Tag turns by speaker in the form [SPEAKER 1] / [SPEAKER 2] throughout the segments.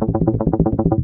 [SPEAKER 1] Thank you.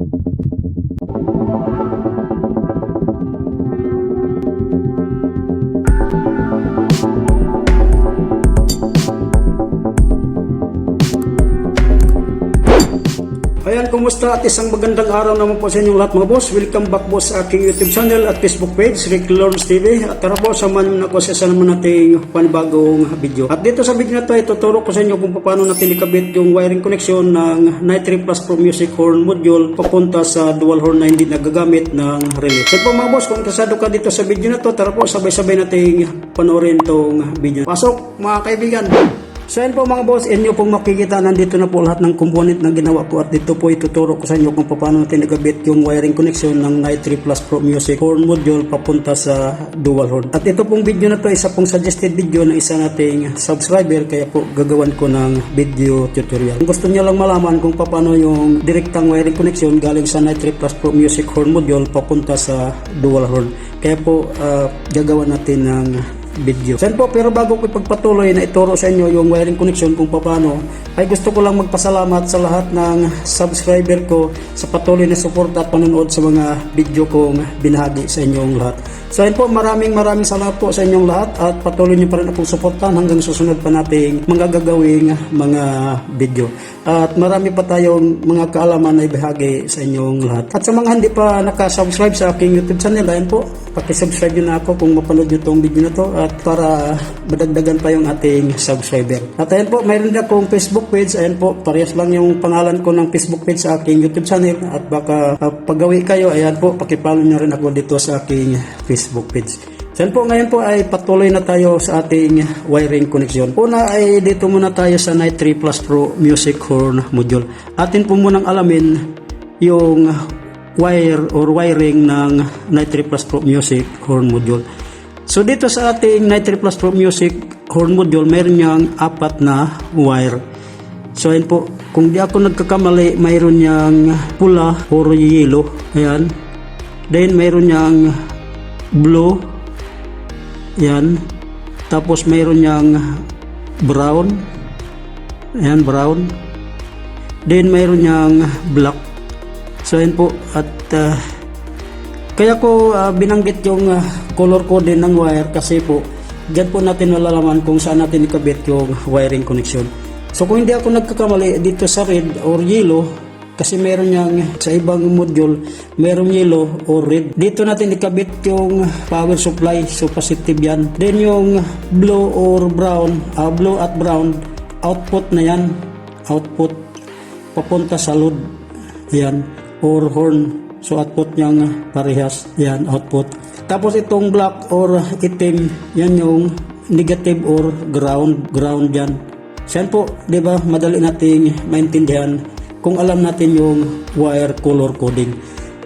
[SPEAKER 1] Ayan, kumusta at isang magandang araw naman po sa inyong lahat mga boss. Welcome back po sa aking YouTube channel at Facebook page, Rick Lawrence TV. At tara po, samahan niyo na ako sa isa naman nating panibagong video. At dito sa video na to, ituturo ko sa inyo kung paano natin ikabit yung wiring connection ng Night 3 Plus Pro Music Horn Module papunta sa dual horn na hindi nagagamit ng relay. So po mga boss, kung interesado ka dito sa video na to, tara po, sabay-sabay nating panoorin tong video. Pasok mga kaibigan! So yan po mga boss, inyo pong makikita nandito na po lahat ng component na ginawa ko at dito po ituturo ko sa inyo kung paano natin nagabit yung wiring connection ng Night 3 Plus Pro Music horn module papunta sa dual horn. At ito pong video na to isa pong suggested video ng isa nating subscriber kaya po gagawan ko ng video tutorial. Kung gusto niyo lang malaman kung paano yung direktang wiring connection galing sa Night 3 Plus Pro Music horn module papunta sa dual horn. Kaya po ah, gagawan natin ng video. Sen po, pero bago ko ipagpatuloy na ituro sa inyo yung wiring connection kung paano, ay gusto ko lang magpasalamat sa lahat ng subscriber ko sa patuloy na suporta at panonood sa mga video kong binahagi sa inyong lahat. So ayun po, maraming maraming salamat po sa inyong lahat at patuloy niyo pa rin akong suportahan hanggang susunod pa nating mga gagawing mga video. At marami pa tayong mga kaalaman na ibahagi sa inyong lahat. At sa mga hindi pa nakasubscribe sa aking YouTube channel, ayun po, pakisubscribe nyo na ako kung mapanood nyo itong video na to at para madagdagan pa yung ating subscriber. At ayun po, mayroon din akong Facebook page. Ayun po, parehas lang yung pangalan ko ng Facebook page sa aking YouTube channel. At baka uh, paggawi kayo, ayan po, pakipalo nyo rin ako dito sa aking Facebook page. So po, ngayon po ay patuloy na tayo sa ating wiring connection. Una ay dito muna tayo sa Night 3 Plus Pro Music Horn Module. Atin po munang alamin yung wire or wiring ng Night 3 Plus Pro Music Horn Module. So dito sa ating Night 3 Plus Pro Music Horn Module, meron niyang apat na wire. So ayun po, kung di ako nagkakamali, mayroon niyang pula or yellow. Ayan. Then mayroon niyang blue. Ayan. Tapos mayroon niyang brown. Ayan, brown. Then mayroon niyang black. So ayun po at ah, kaya ko ah, binanggit yung ah, color code ng wire kasi po diyan po natin malalaman kung saan natin ikabit yung wiring connection. So kung hindi ako nagkakamali dito sa red or yellow kasi meron niyang sa ibang module meron yellow or red. Dito natin ikabit yung power supply so positive yan. Then yung blue or brown, ah, blue at brown output na yan. Output papunta sa load. Yan or horn. So output niyang parehas. Yan output. Tapos itong black or itim, yan yung negative or ground. Ground yan. Yan po, di ba, madali nating maintindihan kung alam natin yung wire color coding.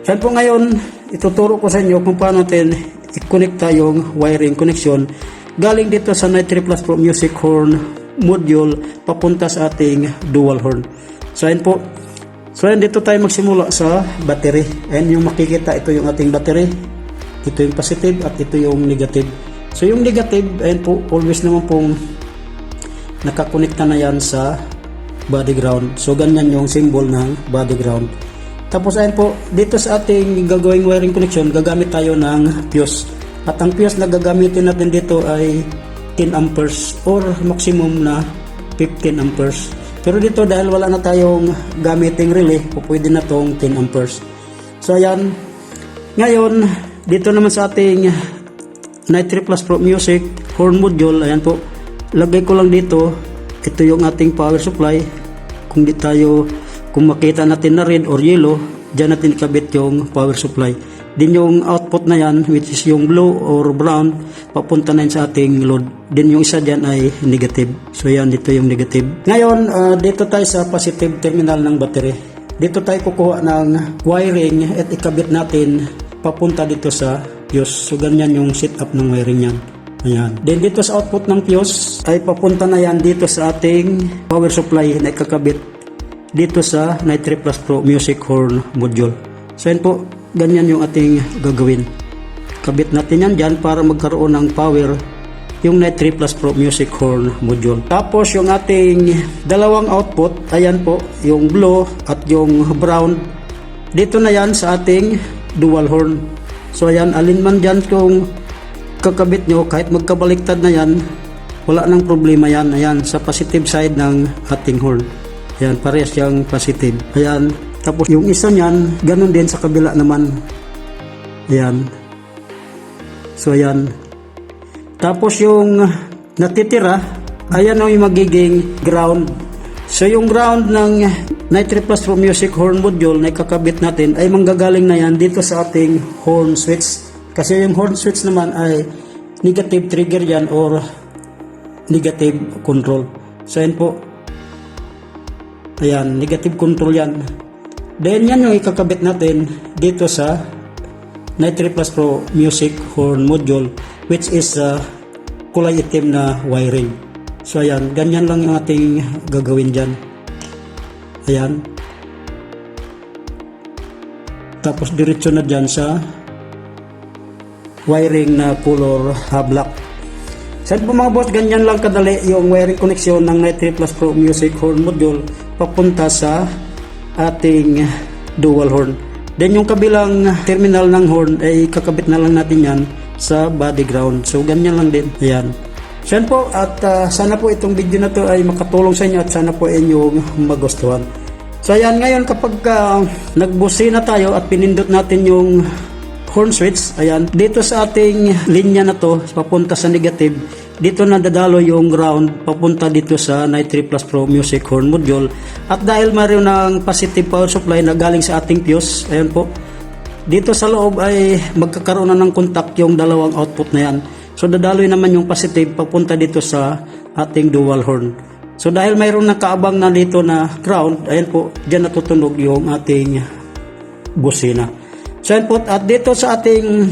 [SPEAKER 1] Yan po ngayon, ituturo ko sa inyo kung paano natin i-connecta yung wiring connection galing dito sa Night 3 Plus Pro Music Horn module papunta sa ating dual horn. So yan po, So yan, dito tayo magsimula sa battery. Ayan yung makikita, ito yung ating battery. Ito yung positive at ito yung negative. So yung negative, ayan po, always naman pong nakakonekta na yan sa body ground. So ganyan yung symbol ng body ground. Tapos ayan po, dito sa ating gagawing wiring connection, gagamit tayo ng fuse. At ang fuse na gagamitin natin dito ay 10 amperes or maximum na 15 amperes. Pero dito dahil wala na tayong gamiting relay, pwede na tong 10 amperes. So ayan, ngayon dito naman sa ating 3 Plus Pro Music horn module, ayan po, lagay ko lang dito, ito yung ating power supply. Kung di tayo, kung makita natin na red or yellow, dyan natin ikabit yung power supply. Din yung output na yan, which is yung blue or brown, papunta na sa ating load. Din yung isa dyan ay negative. So yan, dito yung negative. Ngayon, ah, dito tayo sa positive terminal ng battery. Dito tayo kukuha ng wiring at ikabit natin papunta dito sa fuse. So ganyan yung setup ng wiring yan. Ayan. Then dito sa output ng fuse ay papunta na yan dito sa ating power supply na ikakabit dito sa Night 3 Plus Pro Music Horn Module. So yan po, ganyan yung ating gagawin. Kabit natin yan dyan para magkaroon ng power yung Night 3 Plus Pro Music Horn module. Tapos yung ating dalawang output, ayan po, yung blue at yung brown. Dito na yan sa ating dual horn. So ayan, alin man dyan kung kakabit nyo, kahit magkabaliktad na yan, wala nang problema yan. Ayan, sa positive side ng ating horn. Ayan, parehas yung positive. Ayan, tapos yung isa niyan, ganun din sa kabila naman. Ayan. So ayan, tapos yung natitira, ayan ang magiging ground. So yung ground ng Nitri Plus Pro Music Horn Module na ikakabit natin ay manggagaling na yan dito sa ating horn switch. Kasi yung horn switch naman ay negative trigger yan or negative control. So yan po. Ayan, negative control yan. Then yan yung ikakabit natin dito sa Nitri Plus Pro Music Horn Module which is uh, kulay itim na wiring. So ayan, ganyan lang yung ating gagawin dyan. Ayan. Tapos diretso na dyan sa wiring na color uh, black. Sa po mga boss, ganyan lang kadali yung wiring connection ng Nitri Plus Pro Music Horn Module papunta sa ating dual horn. Then yung kabilang terminal ng horn ay kakabit na lang natin yan sa body ground. So ganyan lang din. Ayan. So po at ah, sana po itong video na to ay makatulong sa inyo at sana po inyong magustuhan. So ayan ngayon kapag uh, nagbusi na tayo at pinindot natin yung horn switch, ayan, dito sa ating linya na to, papunta sa negative, dito na dadalo yung ground papunta dito sa Nitri Plus Pro Music Horn Module. At dahil mayroon ng positive power supply na galing sa ating fuse, ayan po, dito sa loob ay magkakaroon na ng contact yung dalawang output na yan. So dadaloy naman yung positive papunta dito sa ating dual horn. So dahil mayroon nakaabang na dito na ground, ayan po, dyan natutunog yung ating busina. So ayan po, at dito sa ating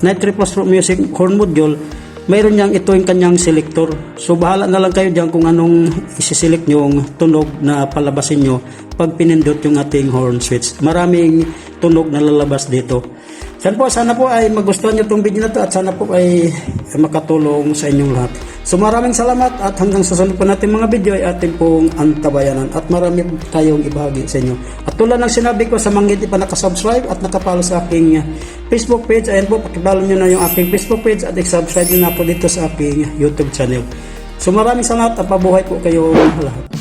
[SPEAKER 1] Nitri Plus Music Horn Module, mayroon niyang ito yung kanyang selector. So bahala na lang kayo dyan kung anong isiselect nyo yung tunog na palabasin nyo pag pinindot yung ating horn switch. Maraming tunog na lalabas dito. Sana po, sana po ay magustuhan nyo itong video na to at sana po ay makatulong sa inyong lahat. So maraming salamat at hanggang sa sunod po natin mga video ay ating pong antabayanan at marami tayong ibahagi sa inyo. At tulad ng sinabi ko sa mga hindi pa nakasubscribe at nakapalo sa aking Facebook page, ayan po, pakipalo nyo na yung aking Facebook page at i-subscribe nyo na po dito sa aking YouTube channel. So maraming salamat at pabuhay po kayo lahat.